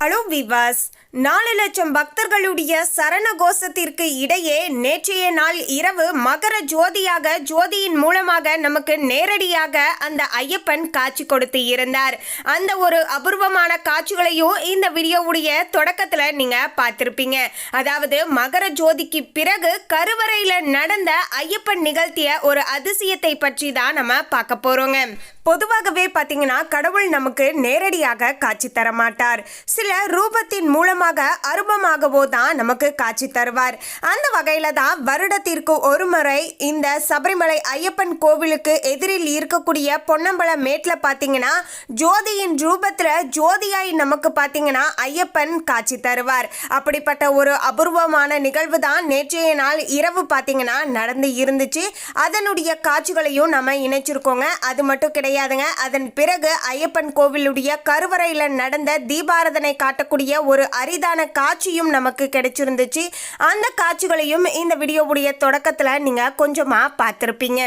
Hello viewers, நாலு லட்சம் பக்தர்களுடைய சரண கோஷத்திற்கு இடையே நேற்றைய நாள் இரவு மகர ஜோதியாக ஜோதியின் மூலமாக நமக்கு நேரடியாக அந்த ஐயப்பன் காட்சி கொடுத்து இருந்தார். அந்த ஒரு அபூர்வமான காட்சிகளையும் இந்த வீடியோவுடைய தொடக்கத்தில் நீங்கள் பார்த்துருப்பீங்க. அதாவது மகர ஜோதிக்கு பிறகு கருவறையில் நடந்த ஐயப்பன் நிகழ்த்திய ஒரு அதிசயத்தை பற்றி தான் நம்ம பார்க்க போகிறோங்க பொதுவாகவே பார்த்தீங்கன்னா கடவுள் நமக்கு நேரடியாக காட்சி தர மாட்டார் சில ரூபத்தின் மூலமாக அருபமாகவோ தான் நமக்கு காட்சி தருவார். அந்த வகையில் தான் வருடத்திற்கு ஒரு முறை இந்த சபரிமலை ஐயப்பன் கோவிலுக்கு எதிரில் இருக்கக்கூடிய பொன்னம்பல மேட்டில் பார்த்தீங்கன்னா ஜோதியின் ரூபத்தில் ஜோதியாய் நமக்கு பார்த்தீங்கன்னா ஐயப்பன் காட்சி தருவார். அப்படிப்பட்ட ஒரு அபூர்வமான நிகழ்வு தான் நேற்றைய நாள் இரவு பார்த்தீங்கன்னா நடந்து இருந்துச்சு. அதனுடைய காட்சிகளையும் நம்ம இணைச்சிருக்கோங்க. அது மட்டும் கிடையாது. கிடையாதுங்க அதன் பிறகு ஐயப்பன் கோவிலுடைய கருவறையில் நடந்த தீபாரதனை காட்டக்கூடிய ஒரு அரிதான காட்சியும் நமக்கு கிடைச்சிருந்துச்சு. அந்த காட்சிகளையும் இந்த வீடியோவுடைய தொடக்கத்தில் நீங்கள் கொஞ்சமாக பார்த்துருப்பீங்க.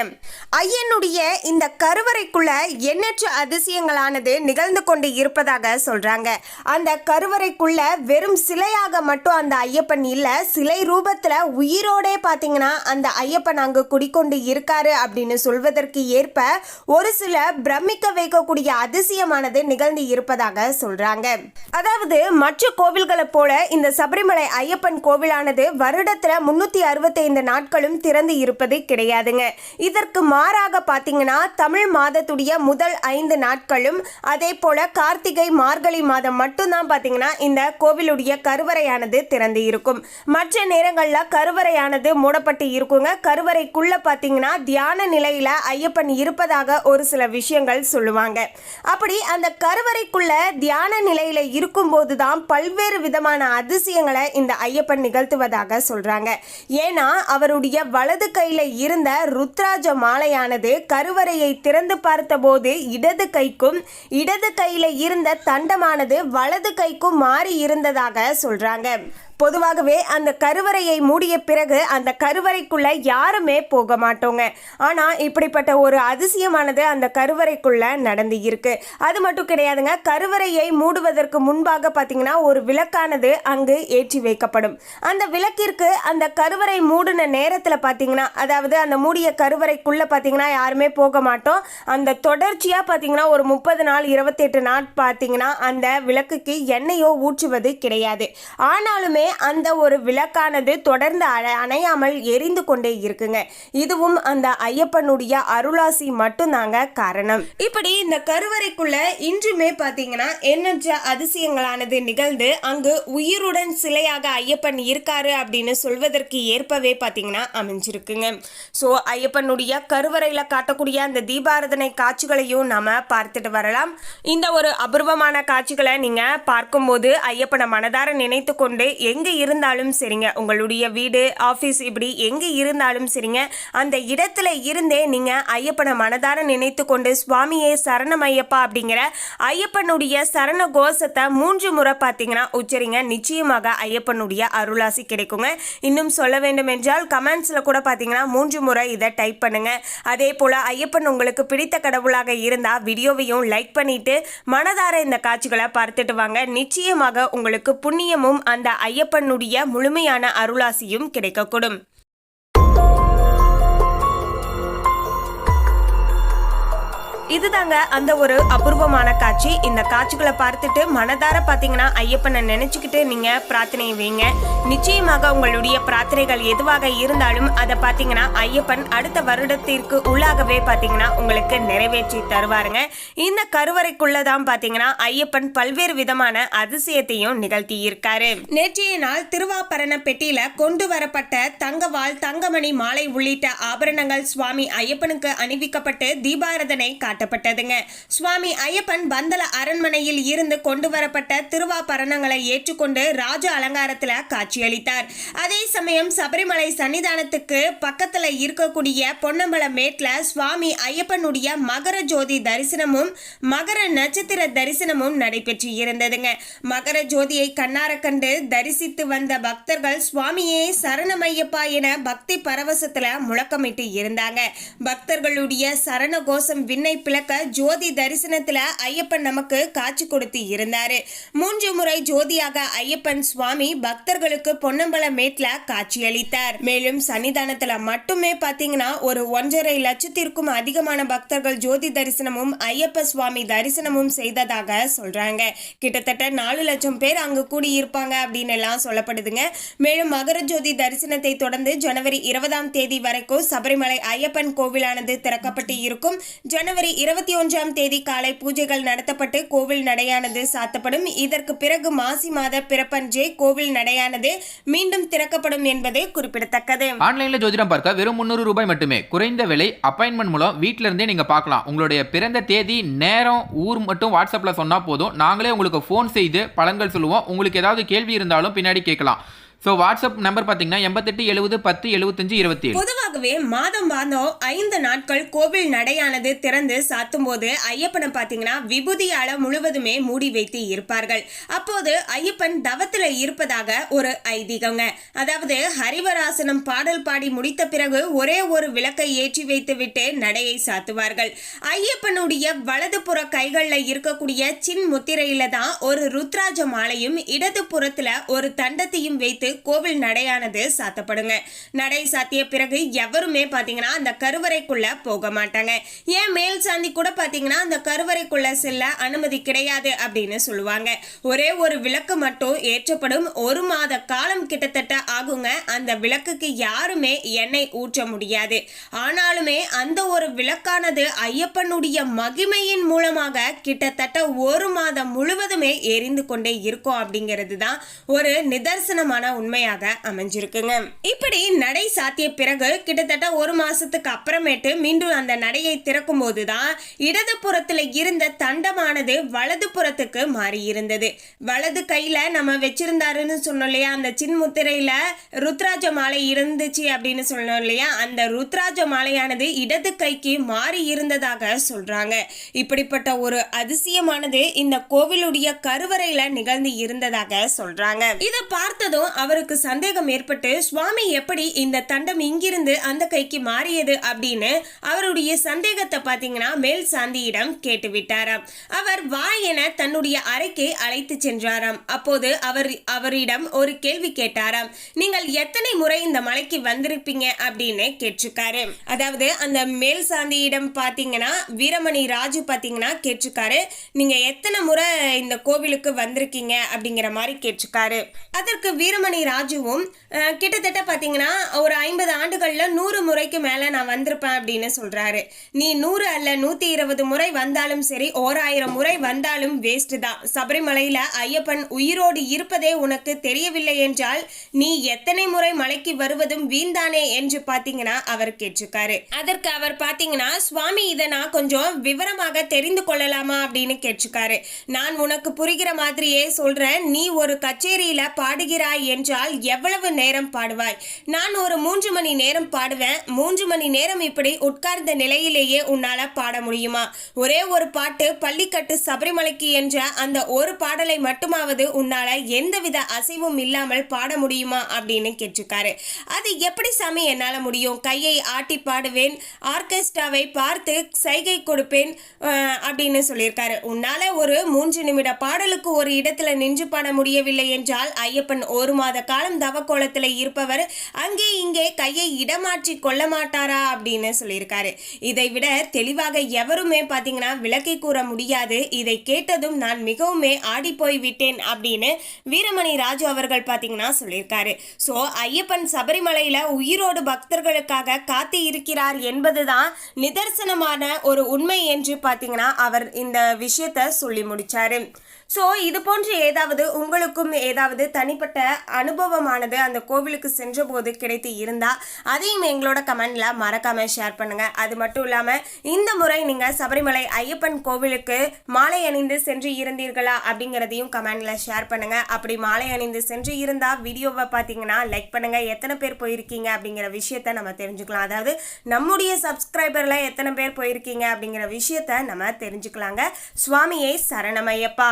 ஐயனுடைய இந்த கருவறைக்குள்ள எண்ணற்ற அதிசயங்களானது நிகழ்ந்து கொண்டு இருப்பதாக சொல்றாங்க. அந்த கருவறைக்குள்ள வெறும் சிலையாக மட்டும் அந்த ஐயப்பன் இல்ல சிலை ரூபத்துல உயிரோடே பாத்தீங்கன்னா அந்த ஐயப்பன் அங்கு குடிக்கொண்டு இருக்காரு அப்படின்னு சொல்வதற்கு ஏற்ப ஒரு சில பிரமிக்க வைக்கக்கூடிய அதிசயமானது நிகழ்ந்து இருப்பதாக சொல்றாங்க. அதாவது மற்ற கோவில்களை போல இந்த சபரிமலை ஐயப்பன் கோவிலானது வருடத்துல முன்னூத்தி அறுபத்தைந்து நாட்களும் திறந்து இருப்பது கிடையாதுங்க. இதற்கு மாறாக பார்த்தீங்கன்னா தமிழ் மாதத்துடைய முதல் ஐந்து நாட்களும் அதே போல கார்த்திகை மார்கழி மாதம் மட்டும்தான் பார்த்தீங்கன்னா இந்த கோவிலுடைய கருவறையானது திறந்து இருக்கும். மற்ற நேரங்களில் கருவறையானது மூடப்பட்டு இருக்குங்க. கருவறைக்குள்ள பார்த்தீங்கன்னா தியான நிலையில ஐயப்பன் இருப்பதாக ஒரு சில விஷயங்கள் சொல்லுவாங்க. அப்படி அந்த கருவறைக்குள்ள தியான நிலையில இருக்கும்போது தான் பல்வேறு விதமான அதிசயங்களை இந்த ஐயப்பன் நிகழ்த்துவதாக சொல்றாங்க. ஏன்னா அவருடைய வலது கையில இருந்த ருத்ராஜ மாலை மாலையானது கருவறையை திறந்து பார்த்தபோது இடது கைக்கும் இடது கையில இருந்த தண்டமானது வலது கைக்கும் மாறி இருந்ததாக சொல்றாங்க. பொதுவாகவே அந்த கருவறையை மூடிய பிறகு அந்த கருவறைக்குள்ள யாருமே போக மாட்டோங்க. ஆனா இப்படிப்பட்ட ஒரு அதிசயமானது அந்த கருவறைக்குள்ள நடந்து இருக்கு. அது மட்டும் கிடையாதுங்க கருவறையை மூடுவதற்கு முன்பாக பார்த்தீங்கன்னா ஒரு விளக்கானது அங்கு ஏற்றி வைக்கப்படும். அந்த விளக்கிற்கு அந்த கருவறை மூடின நேரத்தில் பார்த்தீங்கன்னா அதாவது அந்த மூடிய கருவறைக்குள்ள பார்த்தீங்கன்னா யாருமே போக மாட்டோம். அந்த தொடர்ச்சியாக பார்த்தீங்கன்னா ஒரு முப்பது நாள் இருபத்தெட்டு நாள் பார்த்தீங்கன்னா அந்த விளக்குக்கு எண்ணெயோ ஊற்றுவது கிடையாது. ஆனாலுமே அந்த ஒரு விளக்கானது தொடர்ந்து அணையாமல் எரிந்து கொண்டே இருக்குங்க. இதுவும் அந்த ஐயப்பனுடைய அருளாசி மட்டும்தாங்க காரணம். இப்படி இந்த கருவறைக்குள்ள இன்றுமே பார்த்தீங்கன்னா எண்ணற்ற அதிசயங்களானது நிகழ்ந்து அங்கு உயிருடன் சிலையாக ஐயப்பன் இருக்காரு அப்படின்னு சொல்வதற்கு ஏற்பவே பார்த்தீங்கன்னா அமைஞ்சிருக்குங்க. ஸோ ஐயப்பனுடைய கருவறையில் காட்டக்கூடிய அந்த தீபாரதனை காட்சிகளையும் நம்ம பார்த்துட்டு வரலாம். இந்த ஒரு அபூர்வமான காட்சிகளை நீங்க பார்க்கும்போது ஐயப்பனை மனதார நினைத்து கொண்டு எங்க இருந்தாலும் சரிங்க. உங்களுடைய வீடு ஆஃபீஸ் இப்படி எங்கே இருந்தாலும் சரிங்க. அந்த இடத்துல இருந்தே நீங்கள் ஐயப்பனை மனதார நினைத்து கொண்டு சுவாமியே சரணம் ஐயப்பா அப்படிங்கிற ஐயப்பனுடைய சரண கோஷத்தை மூன்று முறை பார்த்தீங்கன்னா உச்சரிங்க. நிச்சயமாக ஐயப்பனுடைய அருளாசி கிடைக்குங்க. இன்னும் சொல்ல வேண்டும் என்றால் கமெண்ட்ஸில் கூட பார்த்தீங்கன்னா மூன்று முறை இதை டைப் பண்ணுங்க. அதே போல் ஐயப்பன் உங்களுக்கு பிடித்த கடவுளாக இருந்தால் வீடியோவையும் லைக் பண்ணிட்டு மனதார இந்த காட்சிகளை பார்த்துட்டு வாங்க. நிச்சயமாக உங்களுக்கு புண்ணியமும் அந்த ஐயப்பனுடைய முழுமையான அருளாசியும் கிடைக்கக்கூடும். இதுதாங்க அந்த ஒரு அபூர்வமான காட்சி. இந்த காட்சிகளை பார்த்துட்டு மனதார பார்த்தீங்கன்னா ஐயப்பனை நினைச்சுக்கிட்டு நீங்க பிரார்த்தனை வைங்க. நிச்சயமாக உங்களுடைய பிரார்த்தனைகள் எதுவாக இருந்தாலும் அதை பார்த்தீங்கன்னா ஐயப்பன் அடுத்த வருடத்திற்கு உள்ளாகவே பார்த்தீங்கன்னா உங்களுக்கு நிறைவேற்றி தருவாருங்க. இந்த கருவறைக்குள்ள தான் பார்த்தீங்கன்னா ஐயப்பன் பல்வேறு விதமான அதிசயத்தையும் நிகழ்த்தி இருக்காரு நேற்றைய நாள் திருவாபரண பெட்டியில கொண்டு வரப்பட்ட தங்கவாள் தங்கமணி மாலை உள்ளிட்ட ஆபரணங்கள் சுவாமி ஐயப்பனுக்கு அணிவிக்கப்பட்டு தீபாரதனை காட்டப்பட்டதுங்க. சுவாமி ஐயப்பன் பந்தல அரண்மனையில் இருந்து கொண்டு வரப்பட்ட திருவாபரணங்களை ஏற்றுக்கொண்டு ராஜ அலங்காரத்தில் காட்சியளித்தார். அதே சமயம் சபரிமலை சன்னிதானத்துக்கு பக்கத்தில் இருக்கக்கூடிய பொன்னம்பல மேட்டில் சுவாமி ஐயப்பனுடைய மகர ஜோதி தரிசனமும் மகர நட்சத்திர தரிசனமும் நடைபெற்று இருந்ததுங்க மகர ஜோதியை கண்ணார கண்டு தரிசித்து வந்த பக்தர்கள் சுவாமியே சரணமையப்பா என பக்தி பரவசத்துல முழக்கமிட்டு இருந்தாங்க. பக்தர்களுடைய சரண கோஷம் விண்ணை பிளக்க ஜோதி தரிசனத்துல ஐயப்பன் நமக்கு காட்சி கொடுத்து இருந்தாரு. மூன்று முறை ஜோதியாக ஐயப்பன் சுவாமி பக்தர்களுக்கு பொன்னம்பல மேட்ல காட்சியளித்தார். மேலும் சன்னிதானத்துல மட்டுமே பாத்தீங்கன்னா ஒரு ஒன்றரை லட்சத்திற்கும் அதிகமான பக்தர்கள் ஜோதி தரிசனமும் ஐயப்ப சுவாமி தரிசனமும் செய்ததாக சொல்றாங்க. கிட்டத்தட்ட நாலு லட்சம் பேர் அங்கு கூடியிருப்பாங்க அப்படின்னு எல்லாம் சொல்லப்படுதுங்க. மேலும் மகர ஜோதி தரிசனத்தை தொடர்ந்து ஜனவரி இருபதாம் தேதி வரைக்கும் சபரிமலை ஐயப்பன் கோவிலானது திறக்கப்பட்டு இருக்கும். ஜனவரி இருபத்தி ஒன்றாம் தேதி காலை பூஜைகள் நடத்தப்பட்டு கோவில் நடையானது சாத்தப்படும். இதற்கு பிறகு மாசி மாத பிறப்பன்றே கோவில் நடையானது மீண்டும் திறக்கப்படும் என்பது குறிப்பிடத்தக்கது. ஆன்லைன்ல ஜோதிடம் பார்க்க வெறும் முந்நூறு ரூபாய் மட்டுமே. குறைந்த விலை அப்பாயின்மெண்ட் மூலம் வீட்டில இருந்தே நீங்க பார்க்கலாம். உங்களுடைய பிறந்த தேதி நேரம் ஊர் மட்டும் வாட்ஸ்அப்ல சொன்னா போதும். நாங்களே உங்களுக்கு ஃபோன் செய்து பலன்கள் சொல்லுவோம். உங்களுக்கு ஏதாவது கேள்வி இருந்தாலும் பின்னாடி கேட்கலாம். ஸோ வாட்ஸ்அப் நம்பர் பார்த்தீங்கன்னா எண்பத்தெட்டு எழுபது பத்து எழுபத்தஞ்சு இருபத்தி ஏழு பொதுவாகவே மாதம் மாதம் ஐந்து நாட்கள் கோவில் நடையானது திறந்து சாத்தும் போது ஐயப்பனை பாத்தீங்கன்னா விபூதியால முழுவதுமே மூடி வைத்து இருப்பார்கள். அப்போது ஐயப்பன் தவத்துல இருப்பதாக ஒரு ஐதீகங்க. அதாவது ஹரிவராசனம் பாடல் பாடி முடித்த பிறகு ஒரே ஒரு விளக்கை ஏற்றி வைத்து விட்டு நடையை சாத்துவார்கள். ஐயப்பனுடைய வலது புற கைகளில் இருக்கக்கூடிய சின் முத்திரையில தான் ஒரு ருத்ராஜ மாலையும் இடது புறத்துல ஒரு தண்டத்தையும் வைத்து கோவில் நடையானது சாத்தப்படுங்க. நடை சாத்திய பிறகு எவருமே பார்த்தீங்கன்னா அந்த கருவறைக்குள்ள போக மாட்டாங்க. ஏன் மேல் சாந்தி கூட பார்த்தீங்கன்னா அந்த கருவறைக்குள்ள செல்ல அனுமதி கிடையாது அப்படின்னு சொல்லுவாங்க. ஒரே ஒரு விளக்கு மட்டும் ஏற்றப்படும். ஒரு மாத காலம் கிட்டத்தட்ட ஆகுங்க. அந்த விளக்குக்கு யாருமே எண்ணெய் ஊற்ற முடியாது. ஆனாலுமே அந்த ஒரு விளக்கானது ஐயப்பனுடைய மகிமையின் மூலமாக கிட்டத்தட்ட ஒரு மாதம் முழுவதுமே எரிந்து கொண்டே இருக்கும் அப்படிங்கிறது தான் ஒரு நிதர்சனமான உண்மையாக அமைஞ்சிருக்குங்க. இப்படி நடை சாத்திய பிறகு கிட்டத்தட்ட ஒரு மாசத்துக்கு அப்புறமேட்டு மீண்டும் அந்த நடையை திறக்கும் போதுதான் இடது புறத்துல இருந்த தண்டமானது வலது புறத்துக்கு மாறி இருந்தது. வலது கையில நம்ம வச்சிருந்தாருன்னு சொன்னோம் இல்லையா? அந்த சின்முத்திரையில ருத்ராஜ மாலை இருந்துச்சு அப்படின்னு சொன்னோம் இல்லையா? அந்த ருத்ராஜ மாலையானது இடது கைக்கு மாறி இருந்ததாக சொல்றாங்க. இப்படிப்பட்ட ஒரு அதிசயமானது இந்த கோவிலுடைய கருவறையில நிகழ்ந்து இருந்ததாக சொல்றாங்க. இதை பார்த்ததும் அவருக்கு சந்தேகம் ஏற்பட்டு சுவாமி எப்படி இந்த தண்டம் இங்கிருந்து அந்த கைக்கு மாறியது? அப்படின்னு அவருடைய சந்தேகத்தை பார்த்தீங்கன்னா மேல் சாந்தியிடம் கேட்டு விட்டாராம் அவர் வா என தன்னுடைய அறைக்கு அழைத்து சென்றாராம். அப்போது அவர் அவரிடம் ஒரு கேள்வி கேட்டாராம். நீங்கள் எத்தனை முறை இந்த மலைக்கு வந்திருப்பீங்க? அப்படின்னு கேட்டிருக்காரு. அதாவது அந்த மேல் சாந்தியிடம் பார்த்தீங்கன்னா வீரமணி ராஜு பார்த்தீங்கன்னா கேட்டிருக்காரு. நீங்க எத்தனை முறை இந்த கோவிலுக்கு வந்திருக்கீங்க? அப்படிங்கிற மாதிரி கேட்டிருக்காரு. அதற்கு வீரமணி ராஜுவும் கிட்டத்தட்ட பாத்தீங்கன்னா ஒரு ஐம்பது ஆண்டுகளில் நூறு முறைக்கு மேல நான் வந்திருப்பேன் அப்படின்னு சொல்றாரு. நீ நூறு அல்ல நூத்தி இருபது முறை வந்தாலும் சரி ஓராயிரம் முறை வந்தாலும் வேஸ்ட் தான். சபரிமலையில ஐயப்பன் உயிரோடு இருப்பதே உனக்கு தெரியவில்லை என்றால் நீ எத்தனை முறை மலைக்கு வருவதும் வீண்தானே என்று பார்த்தீங்கன்னா அவர் கேட்டிருக்காரு. அதற்கு அவர் பார்த்தீங்கன்னா சுவாமி இதை நான் கொஞ்சம் விவரமாக தெரிந்து கொள்ளலாமா? அப்படின்னு கேட்டிருக்காரு. நான் உனக்கு புரிகிற மாதிரியே சொல்றேன். நீ ஒரு கச்சேரியில பாடுகிறாய் என்றால் எவ்வளவு நேரம் பாடுவாய்? நான் ஒரு மூன்று மணி நேரம் பாடுவேன். மூன்று மணி நேரம் இப்படி உட்கார்ந்த நிலையிலேயே உன்னால பாட முடியுமா? ஒரே ஒரு பாட்டு பள்ளிக்கட்டு சபரிமலைக்கு என்ற அந்த ஒரு பாடலை மட்டுமாவது உன்னால எந்தவித அசைவும் இல்லாமல் பாட முடியுமா? அப்படின்னு கேட்டிருக்காரு. அது எப்படி சாமி என்னால முடியும்? கையை ஆட்டி பாடுவேன் ஆர்கெஸ்ட்ராவை பார்த்து சைகை கொடுப்பேன் அப்படின்னு சொல்லியிருக்காரு. உன்னால ஒரு மூன்று நிமிட பாடலுக்கு ஒரு இடத்துல நின்று பாட முடியவில்லை என்றால் ஐயப்பன் ஒரு மாத காலம் தவக்கோலத்தில் இருப்பவர் அங்கே இங்கே கையை இடமாற்றி கொள்ள மாட்டாரா அப்படின்னு சொல்லியிருக்காரு. இதை விட தெளிவாக எவருமே பார்த்தீங்கன்னா விளக்கி கூற முடியாது. இதை கேட்டதும் நான் மிகவுமே ஆடி போய் விட்டேன் அப்படின்னு வீரமணி ராஜு அவர்கள் பார்த்தீங்கன்னா சொல்லியிருக்காரு. ஸோ ஐயப்பன் சபரிமலையில் உயிரோடு பக்தர்களுக்காக காத்து இருக்கிறார் என்பதுதான் நிதர்சனமான ஒரு உண்மை என்று பார்த்தீங்கன்னா அவர் இந்த விஷயத்த சொல்லி முடிச்சாரு. ஸோ இது போன்று ஏதாவது உங்களுக்கும் ஏதாவது தனிப்பட்ட அனுபவமானது அந்த கோவிலுக்கு சென்றபோது கிடைத்து இருந்தால் அதையும் எங்களோட கமெண்டில் மறக்காமல் ஷேர் பண்ணுங்கள் அது மட்டும் இல்லாமல் இந்த முறை நீங்கள் சபரிமலை ஐயப்பன் கோவிலுக்கு மாலை அணிந்து சென்று இருந்தீர்களா அப்படிங்கிறதையும் கமெண்டில் ஷேர் பண்ணுங்கள் அப்படி மாலை அணிந்து சென்று இருந்தால் வீடியோவை பார்த்தீங்கன்னா லைக் பண்ணுங்கள் எத்தனை பேர் போயிருக்கீங்க அப்படிங்கிற விஷயத்த நம்ம தெரிஞ்சுக்கலாம். அதாவது நம்முடைய சப்ஸ்கிரைபரில் எத்தனை பேர் போயிருக்கீங்க அப்படிங்கிற விஷயத்த நம்ம தெரிஞ்சுக்கலாங்க. சுவாமியை சரணமையப்பா.